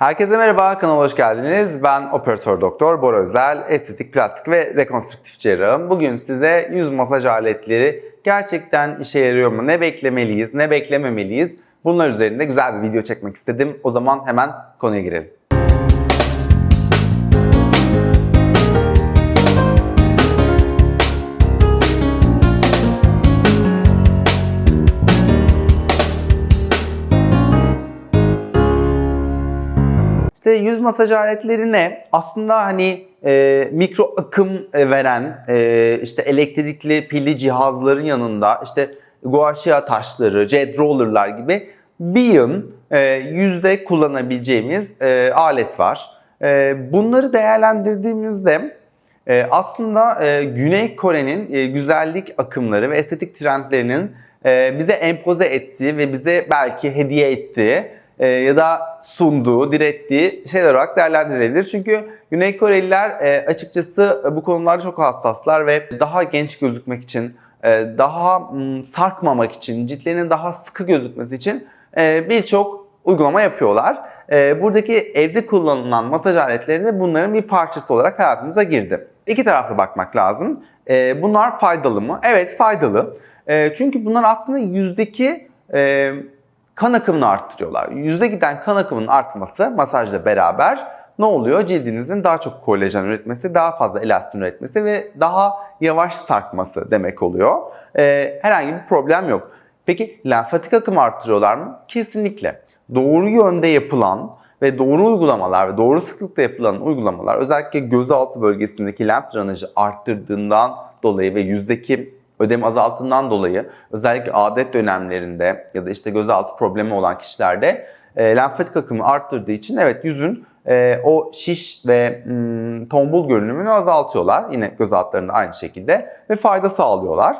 Herkese merhaba, kanala hoş geldiniz. Ben operatör doktor Bora Özel, estetik, plastik ve rekonstrüktif cerrahım. Bugün size yüz masaj aletleri gerçekten işe yarıyor mu? Ne beklemeliyiz, ne beklememeliyiz? Bunlar üzerinde güzel bir video çekmek istedim. O zaman hemen konuya girelim. İşte yüz masaj aletleri ne? Aslında hani e, mikro akım e, veren e, işte elektrikli pilli cihazların yanında işte gua sha taşları, jet rollerlar gibi yığın e, yüzde kullanabileceğimiz e, alet var. E, bunları değerlendirdiğimizde e, aslında e, Güney Kore'nin e, güzellik akımları ve estetik trendlerinin e, bize empoze ettiği ve bize belki hediye ettiği e, ya da sunduğu, direttiği şeyler olarak değerlendirilebilir. Çünkü Güney Koreliler e, açıkçası e, bu konularda çok hassaslar ve daha genç gözükmek için, e, daha m, sarkmamak için, ciltlerinin daha sıkı gözükmesi için e, birçok uygulama yapıyorlar. E, buradaki evde kullanılan masaj aletleri de bunların bir parçası olarak hayatımıza girdi. İki taraflı bakmak lazım. E, bunlar faydalı mı? Evet faydalı. E, çünkü bunlar aslında yüzdeki e, kan akımını arttırıyorlar. Yüze giden kan akımının artması masajla beraber ne oluyor? Cildinizin daha çok kolajen üretmesi, daha fazla elastin üretmesi ve daha yavaş sarkması demek oluyor. Ee, herhangi bir problem yok. Peki lenfatik akımı arttırıyorlar mı? Kesinlikle. Doğru yönde yapılan ve doğru uygulamalar ve doğru sıklıkta yapılan uygulamalar özellikle gözaltı bölgesindeki lenf drenajı arttırdığından dolayı ve yüzdeki ödem azalttığından dolayı özellikle adet dönemlerinde ya da işte gözaltı problemi olan kişilerde e, lenfatik akımı arttırdığı için evet yüzün e, o şiş ve mm, tombul görünümünü azaltıyorlar. Yine göz altlarında aynı şekilde ve fayda sağlıyorlar.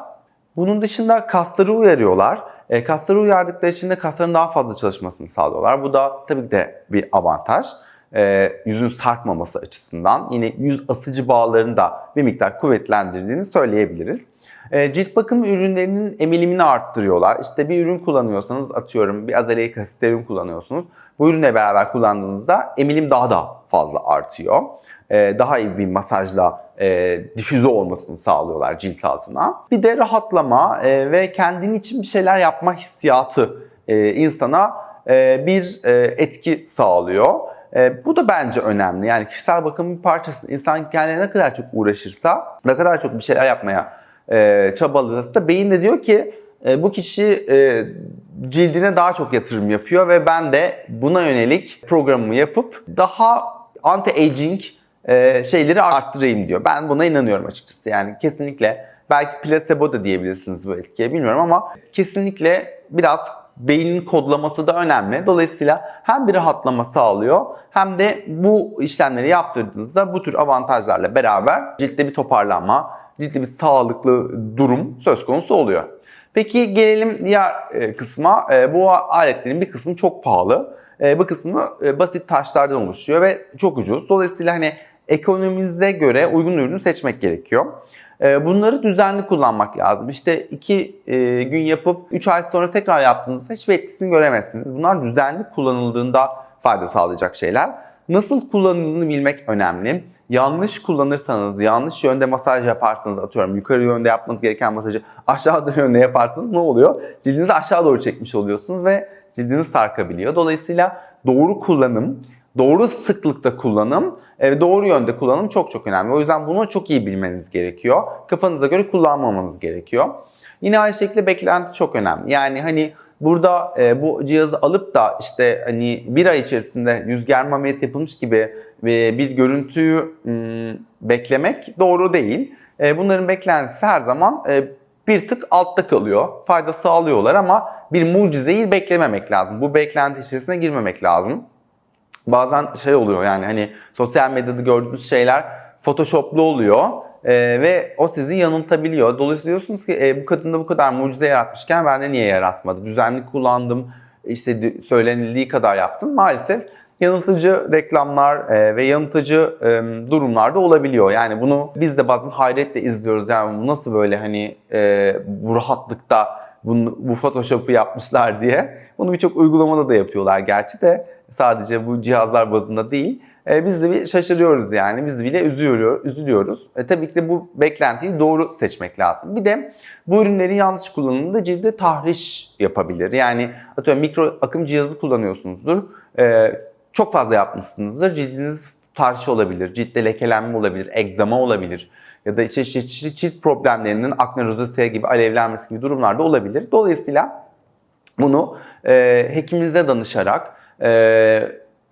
Bunun dışında kasları uyarıyorlar. E, kasları uyardıkları için de kasların daha fazla çalışmasını sağlıyorlar. Bu da tabii ki de bir avantaj. E, yüzün sarkmaması açısından yine yüz asıcı bağlarını da bir miktar kuvvetlendirdiğini söyleyebiliriz. E, cilt bakım ürünlerinin emilimini arttırıyorlar. İşte bir ürün kullanıyorsanız atıyorum bir azelaic asit ürün kullanıyorsunuz. Bu ürünle beraber kullandığınızda emilim daha da fazla artıyor. E, daha iyi bir masajla e, difüze olmasını sağlıyorlar cilt altına. Bir de rahatlama e, ve kendin için bir şeyler yapma hissiyatı e, insana e, bir e, etki sağlıyor. E, bu da bence önemli. Yani kişisel bakımın bir parçası. İnsan kendine ne kadar çok uğraşırsa, ne kadar çok bir şeyler yapmaya e, çabalarsa beyin de diyor ki e, bu kişi e, cildine daha çok yatırım yapıyor ve ben de buna yönelik programımı yapıp daha anti-aging e, şeyleri arttırayım diyor. Ben buna inanıyorum açıkçası. Yani kesinlikle belki placebo da diyebilirsiniz bu etkiye bilmiyorum ama kesinlikle biraz beynin kodlaması da önemli. Dolayısıyla hem bir rahatlama sağlıyor hem de bu işlemleri yaptırdığınızda bu tür avantajlarla beraber ciltte bir toparlanma, ciddi bir sağlıklı durum söz konusu oluyor. Peki gelelim diğer e, kısma. E, bu aletlerin bir kısmı çok pahalı. E, bu kısmı basit taşlardan oluşuyor ve çok ucuz. Dolayısıyla hani ekonominize göre uygun ürünü seçmek gerekiyor. Bunları düzenli kullanmak lazım. İşte 2 gün yapıp 3 ay sonra tekrar yaptığınızda hiçbir etkisini göremezsiniz. Bunlar düzenli kullanıldığında fayda sağlayacak şeyler. Nasıl kullanıldığını bilmek önemli. Yanlış kullanırsanız, yanlış yönde masaj yaparsanız atıyorum yukarı yönde yapmanız gereken masajı aşağı yönde yaparsanız ne oluyor? Cildinizi aşağı doğru çekmiş oluyorsunuz ve cildiniz sarkabiliyor. Dolayısıyla doğru kullanım, doğru sıklıkta kullanım ve doğru yönde kullanım çok çok önemli. O yüzden bunu çok iyi bilmeniz gerekiyor. Kafanıza göre kullanmamanız gerekiyor. Yine aynı şekilde beklenti çok önemli. Yani hani Burada e, bu cihazı alıp da işte hani bir ay içerisinde yüz germe ameliyatı yapılmış gibi e, bir görüntüyü m, beklemek doğru değil. E, bunların beklentisi her zaman e, bir tık altta kalıyor. Fayda sağlıyorlar ama bir mucizeyi beklememek lazım. Bu beklenti içerisine girmemek lazım. Bazen şey oluyor yani hani sosyal medyada gördüğünüz şeyler photoshoplu oluyor. Ee, ve o sizi yanıltabiliyor. Dolayısıyla diyorsunuz ki e, bu kadında bu kadar mucize yaratmışken ben de niye yaratmadı? Düzenli kullandım, işte söylenildiği kadar yaptım. Maalesef yanıltıcı reklamlar e, ve yanıltıcı e, durumlarda olabiliyor. Yani bunu biz de bazen hayretle izliyoruz. Yani nasıl böyle hani e, bu rahatlıkta bunu, bu Photoshop'u yapmışlar diye. Bunu birçok uygulamada da yapıyorlar gerçi de. Sadece bu cihazlar bazında değil. E, biz de bir şaşırıyoruz yani. Biz de bile üzülüyor, üzülüyoruz. E, tabii ki bu beklentiyi doğru seçmek lazım. Bir de bu ürünlerin yanlış kullanımında cilde tahriş yapabilir. Yani atıyorum mikro akım cihazı kullanıyorsunuzdur. E, çok fazla yapmışsınızdır. Cildiniz tahriş olabilir, ciltte lekelenme olabilir, egzama olabilir ya da çeşitli cilt problemlerinin akne rozosea gibi alevlenmesi gibi durumlarda olabilir. Dolayısıyla bunu e, hekiminize danışarak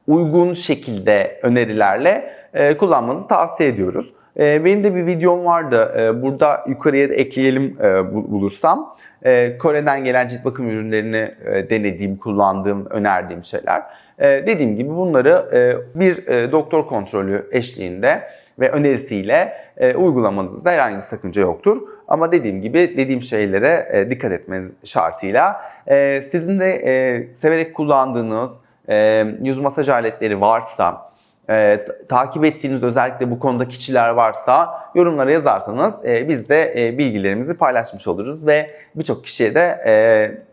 uygun şekilde önerilerle e, kullanmanızı tavsiye ediyoruz. E, benim de bir videom vardı. E, burada yukarıya da ekleyelim e, bu- bulursam. E, Kore'den gelen cilt bakım ürünlerini e, denediğim, kullandığım, önerdiğim şeyler. E, dediğim gibi bunları e, bir e, doktor kontrolü eşliğinde ve önerisiyle e, uygulamanızda herhangi bir sakınca yoktur. Ama dediğim gibi dediğim şeylere e, dikkat etmeniz şartıyla e, sizin de e, severek kullandığınız e, yüz masaj aletleri varsa, e, takip ettiğiniz özellikle bu konuda kişiler varsa yorumlara yazarsanız e, biz de e, bilgilerimizi paylaşmış oluruz ve birçok kişiye de e,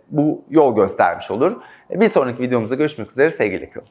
bu yol göstermiş olur. Bir sonraki videomuzda görüşmek üzere sevgiyle kalın.